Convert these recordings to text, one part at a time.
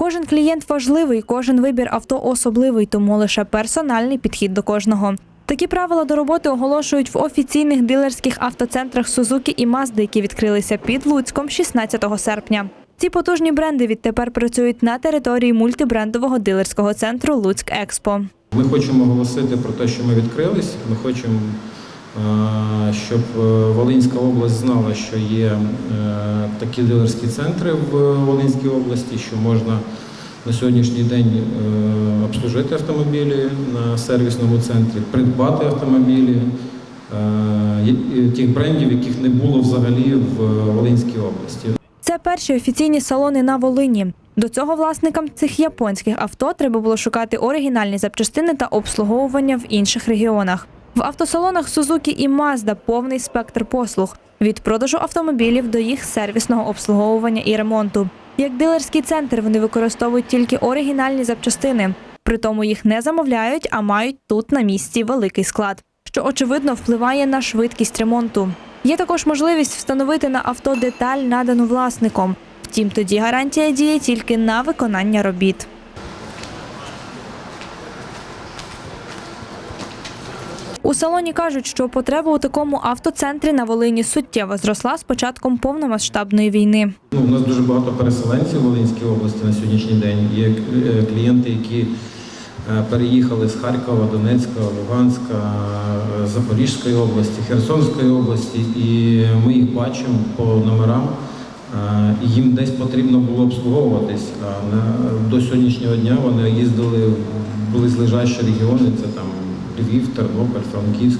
Кожен клієнт важливий, кожен вибір авто особливий, тому лише персональний підхід до кожного. Такі правила до роботи оголошують в офіційних дилерських автоцентрах Сузуки і Мазди, які відкрилися під Луцьком 16 серпня. Ці потужні бренди відтепер працюють на території мультибрендового дилерського центру Луцьк Експо. Ми хочемо оголосити про те, що ми відкрились. Ми хочемо, щоб е, Волинська область знала, що є е, такі дилерські центри в Волинській області, що можна на сьогоднішній день е, обслужити автомобілі на сервісному центрі, придбати автомобілі е, тих брендів, яких не було взагалі в Волинській області. Це перші офіційні салони на Волині. До цього власникам цих японських авто треба було шукати оригінальні запчастини та обслуговування в інших регіонах. В автосалонах Сузуки і Mazda повний спектр послуг від продажу автомобілів до їх сервісного обслуговування і ремонту. Як дилерський центр вони використовують тільки оригінальні запчастини. При тому їх не замовляють, а мають тут на місці великий склад, що очевидно впливає на швидкість ремонту. Є також можливість встановити на авто деталь, надану власником. Втім, тоді гарантія діє тільки на виконання робіт. У салоні кажуть, що потреба у такому автоцентрі на Волині суттєво зросла з початком повномасштабної війни. Ну, у нас дуже багато переселенців в Волинській області на сьогоднішній день. Є е, клієнти, які е, переїхали з Харкова, Донецька, Луганська, е, Запорізької області, Херсонської області, і ми їх бачимо по номерам. їм десь потрібно було обслуговуватись. А до сьогоднішнього дня вони їздили в близлежащі регіони, це там Львів, Тернопіль, Франківськ.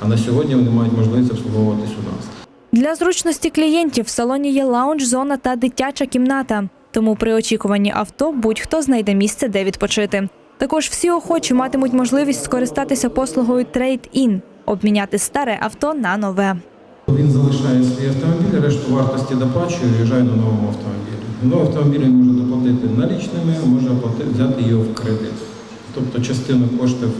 А на сьогодні вони мають можливість обслуговуватись у нас. Для зручності клієнтів в салоні є лаунж-зона та дитяча кімната. Тому при очікуванні авто будь-хто знайде місце, де відпочити. Також всі охочі матимуть можливість скористатися послугою Trade-in – обміняти старе авто на нове. Він залишає свій автомобіль, решту вартості доплачує виїжджає на новому автомобілі. Новий автомобіль він може доплатити налічними, може взяти його в кредит. Тобто частину коштів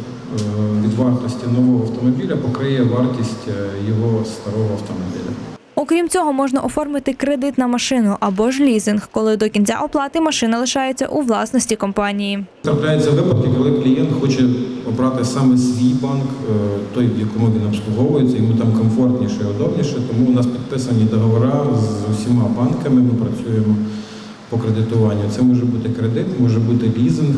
від вартості нового автомобіля покриє вартість е, його старого автомобіля. Окрім цього, можна оформити кредит на машину або ж лізинг, коли до кінця оплати машина лишається у власності компанії. Трапляються випадки, коли клієнт хоче обрати саме свій банк, е, той, в якому він обслуговується, йому там комфортніше і удобніше. Тому у нас підписані договори з усіма банками. Ми працюємо по кредитуванню. Це може бути кредит, може бути лізинг.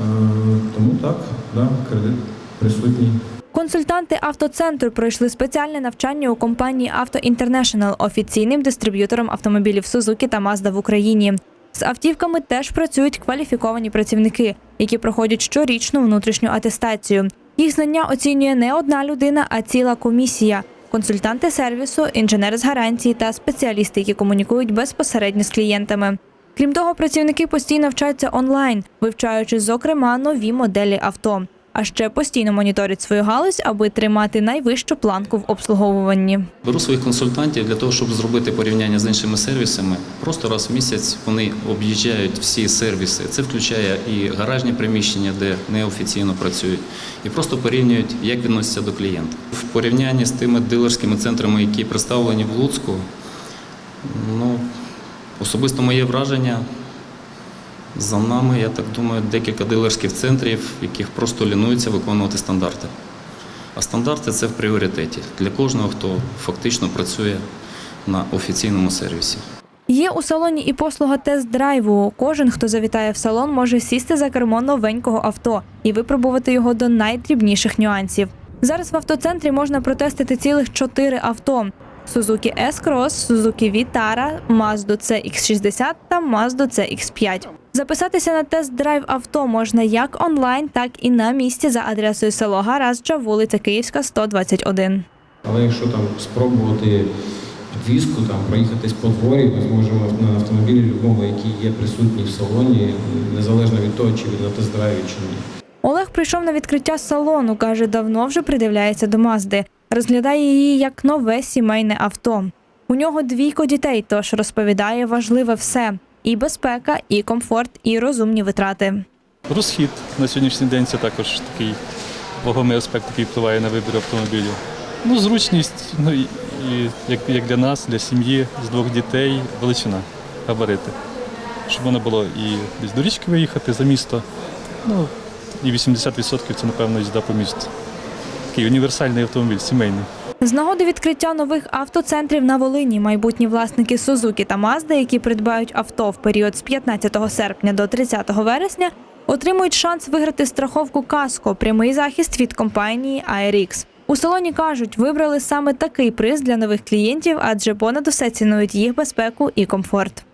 Е, Тому так, да, кредит присутній. Консультанти автоцентру пройшли спеціальне навчання у компанії Авто Інтернешнл, офіційним дистриб'ютором автомобілів Suzuki та Mazda в Україні. З автівками теж працюють кваліфіковані працівники, які проходять щорічну внутрішню атестацію. Їх знання оцінює не одна людина, а ціла комісія. Консультанти сервісу, інженери з гарантії та спеціалісти, які комунікують безпосередньо з клієнтами. Крім того, працівники постійно вчаться онлайн, вивчаючи, зокрема, нові моделі авто. А ще постійно моніторять свою галузь, аби тримати найвищу планку в обслуговуванні. Беру своїх консультантів для того, щоб зробити порівняння з іншими сервісами. Просто раз в місяць вони об'їжджають всі сервіси. Це включає і гаражні приміщення, де неофіційно працюють, і просто порівнюють, як відносяться до клієнта. В порівнянні з тими дилерськими центрами, які представлені в Луцьку, ну особисто моє враження. За нами, я так думаю, декілька дилерських центрів, яких просто лінуються виконувати стандарти. А стандарти це в пріоритеті для кожного, хто фактично працює на офіційному сервісі. Є у салоні і послуга тест-драйву. Кожен, хто завітає в салон, може сісти за кермо новенького авто і випробувати його до найдрібніших нюансів. Зараз в автоцентрі можна протестити цілих чотири авто: Suzuki S-Cross, Suzuki Vitara, Mazda CX-60 та Mazda CX-5. Записатися на тест-драйв авто можна як онлайн, так і на місці за адресою село Гаразджа, вулиця Київська, 121. Але якщо там спробувати підвізку, там проїхатись по дворі, ми зможемо на автомобілі любому, який є присутній в салоні, незалежно від того, чи він на тест-драйві чи ні. Олег прийшов на відкриття салону. каже, давно вже придивляється до Мазди. Розглядає її як нове сімейне авто. У нього двійко дітей, тож розповідає важливе все: і безпека, і комфорт, і розумні витрати. Розхід на сьогоднішній день це також такий вагомий аспект, який впливає на вибір автомобілів. Ну, зручність, ну і, як, як для нас, для сім'ї з двох дітей, величина, габарити. щоб можна було і десь до річки виїхати за місто. Ну, і 80% це, напевно, їзда по місту. Такий універсальний автомобіль, сімейний. З нагоди відкриття нових автоцентрів на Волині майбутні власники Сузуки та Мазда, які придбають авто в період з 15 серпня до 30 вересня, отримують шанс виграти страховку Каско, прямий захист від компанії ARX. У салоні кажуть, вибрали саме такий приз для нових клієнтів, адже понад усе цінують їх безпеку і комфорт.